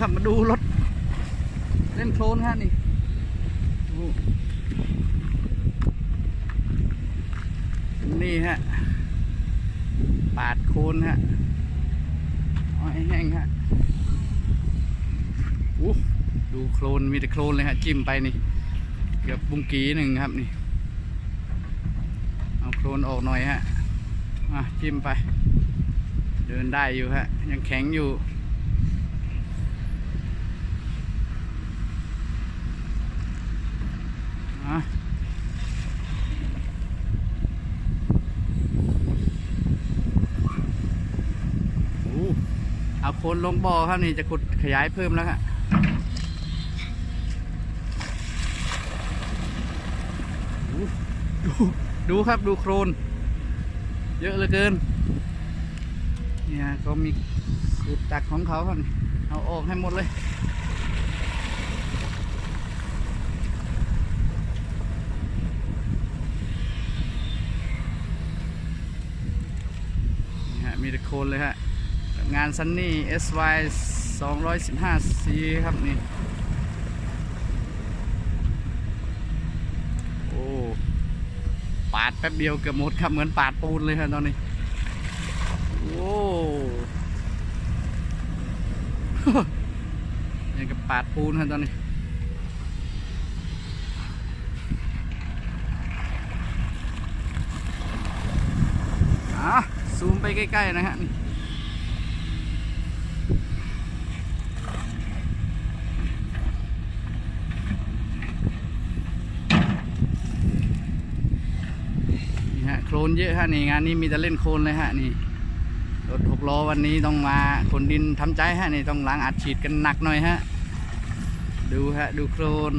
ครับมาดูรถ เล่นโคลนฮะนี่นี่ฮะ ปาดโคลนฮะเอาให้แห้งฮะอู้ดูโคลนมีแต่โคลนเลยฮะ จิ้มไปนี่เกือบบุ้งกีหนึ่งครับนี่ เอาโคลนออกหน่อยฮะอะจิ้มไป เดินได้อยู่ฮะ ยังแข็งอยู่ อะโอ้เอาโค นลงบ่อครับนี่จะขุดขยายเพิ่มแล้วฮะโอ้ดูดูครับดูโครน เยอะเหลือเกิน เนี่ยเขามีขุดตักของเขาครับเอาออกให้หมดเลยนี่ฮะมีแต่โคนเลยฮะ งานซันนี่ SY 215 C ครับ นี่ โอ้ ปาดแป๊บเดียวเกือบหมดครับ เหมือนปาดปูนเลยครับตอนนี้ โอ้ยังกับปาดปูนครับตอนนี้อะซูมไปใกล้ ๆ นะฮะนี่ โคลนเยอะฮะนี่งานนี้มีแต่เล่นโคลนเลยฮะนี่รถหกล้อวันนี้ต้องมาขนดินทำใจฮะนี่ต้องล้างอัดฉีดกันหนักหน่อยฮะดูฮะดูโคลน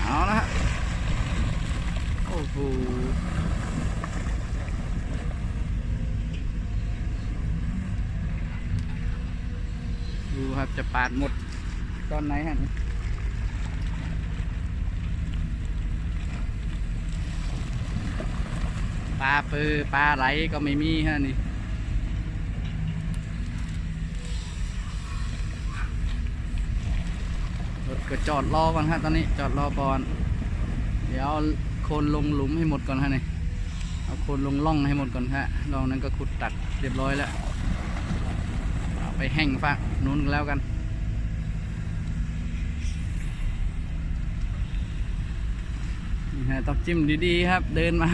เอาละฮะโอ้โหดูครับจะปาดหมดตอนไหนฮะนี่ปลาปือปลาไหลก็ไม่มีฮะนี่รถก็จอดรอก่อนฮะตอนนี้จอดรอก่อน เดี๋ยวคนลงหลุมให้หมดก่อนฮะนี่เอาคนลงล่องให้หมดก่อนฮะล่องนั้นก็ขุดตักเรียบร้อยแล้วไปแห้งฝานู้นแล้วกันนี่ฮะต้องจิ้มดีๆครับ เดินมา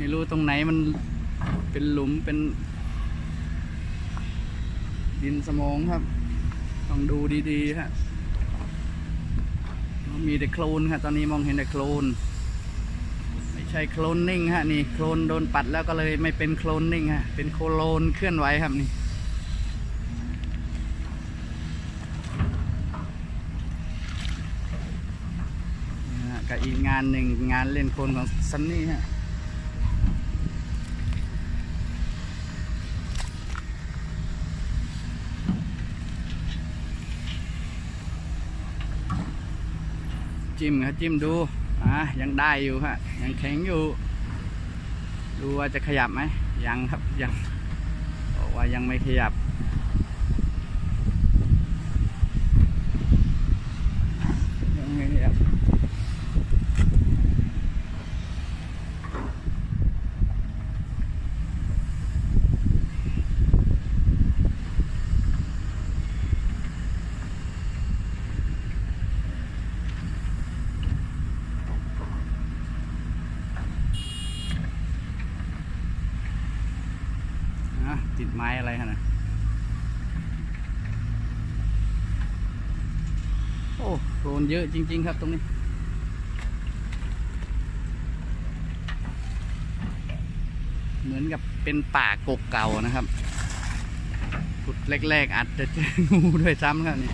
ไม่รู้ตรงไหนมันเป็นหลุมเป็น ดินสมองครับ ต้องดูดีๆฮะมีแต่โคลนครับตอนนี้มองเห็นแต่โคลนไม่ใช่โคลนนิ่งฮะนี่โคลนโดนปัดแล้วก็เลยไม่เป็นโคลนนิ่งฮะเป็นโคลนเคลื่อนไหวครับนี่กับอีกงานหนึ่งงานเล่นโคลนของซันนี่ฮะ จิ้มครับจิ้มดูอะยังได้อยู่ฮะยังแข็งอยู่ ดูว่าจะขยับไหมยังครับยังบอกว่ายังไม่ขยับ ยังไม่ขยับอะติด ไม้อะไรฮะนะโอ้โคลนเยอะจริง ๆ ครับตรงนี้ เหมือนกับเป็นป่ากกเก่านะครับขุดแรก ๆ อาจจะเจองูด้วยซ้ำครับนี่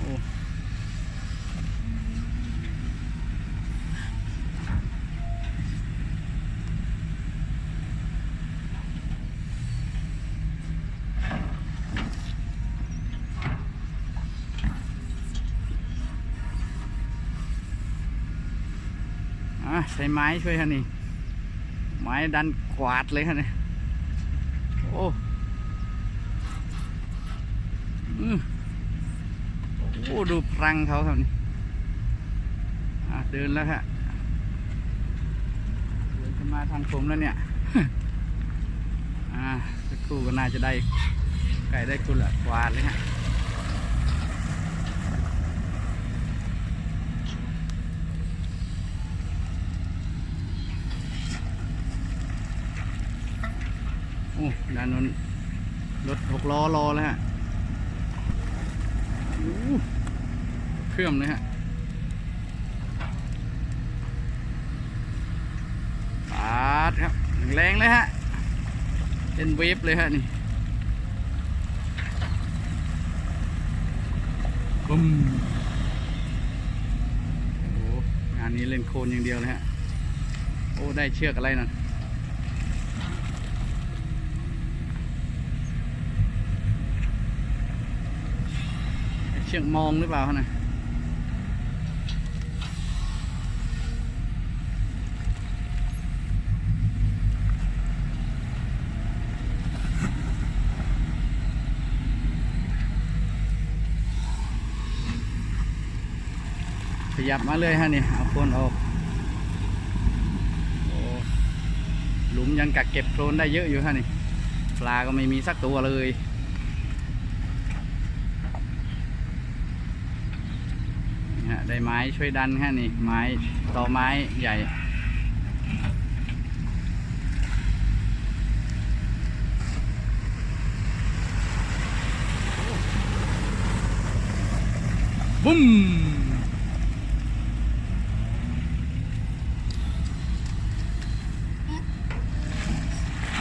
โอ้ อะใช้ไม้ช่วยฮะนี่ ไม้ดันกวาดเลยฮะนี่โอ้โอ้ดูพลังเขาครับนี่เดินแล้วฮะเดินขึ้นมาทางผมแล้วเนี่ย อ่าสักครู่ก็น่าจะได้ไก่ได้กุละกวาดเลยฮะ โอ้ ด้านนู้นรถหกล้อรอแล้วฮะโอ้เครื่องเลยฮะปาดครับแรงๆเลยฮะเป็นเวฟเลยฮะนี่บึ้มโอ้งานนี้เล่นโคลนอย่างเดียวเลยฮะ โอ้ ได้เชือกอะไรนั่น เชือกมองหรือเปล่าฮะนะขยับมาเลยฮะนี่เอาโคลนออกโอ้หลุมยังกักเก็บโคลนได้เยอะอยู่ฮะนี่ปลาก็ไม่มีสักตัวเลย ฮะได้ไม้ช่วยดันฮะนี่ไม้ต่อไม้ใหญ่บุ้ม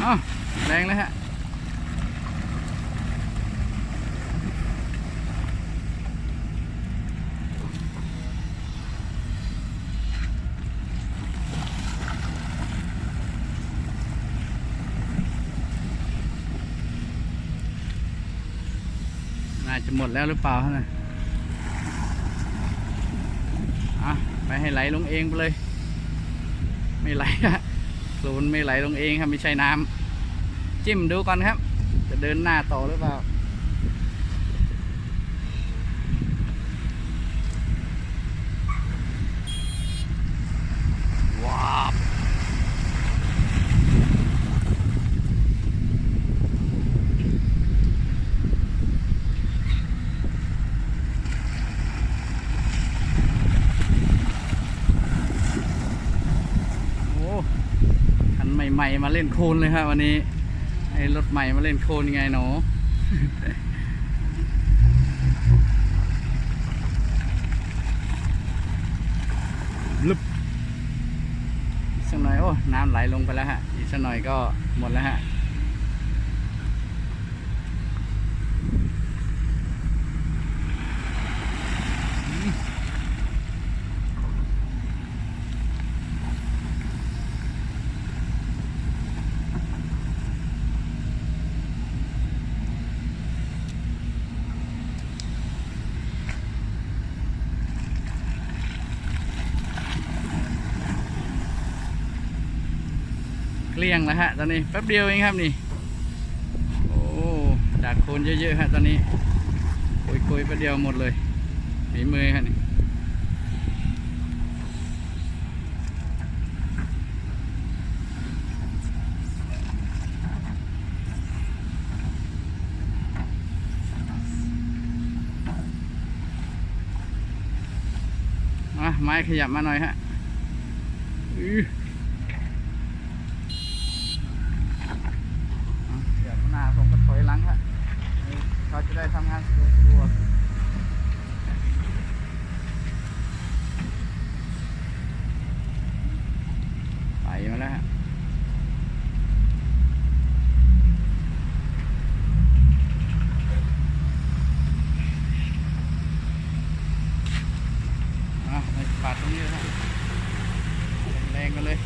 อ้าวแรงเลยฮะาจะหมดแล้วหรือเปล่าฮะนะอะไปให้ไหลลงเองไปเลย ไม่ไหลฮะโคลนไม่ไหลลงเองครับไม่ใช่น้ำจิ้มดูก่อนครับ จะเดินหน้าต่อหรือเปล่า ว้าวโอ้คันให ม่มาเล่นโคลนเลยครับวันนี้ไอ้รถใหม่มาเล่นโคลนยังไงหนูลึบอีกสักหน่อยโอ้น้ำไหลลงไปแล้วฮะอีกสักหน่อยก็หมดแล้วฮะ เกลี้ยงแล้วฮะตอนนี้แป๊บเดียวเองครับนี่ โอ้จากโคนเยอะๆฮะตอนนี้คุยๆแป๊บเดียวหมดเลยฝีมือฮะนี่มาไม้ขยับมาหน่อยฮะอื้อ เดี๋ยวหน้าผมก็ถอยหลังฮะนี่เขาจะ ได้ทำงานสะดวกไปมาแล้วฮะปปาดตรงนี้เลยฮะแรงกันเลย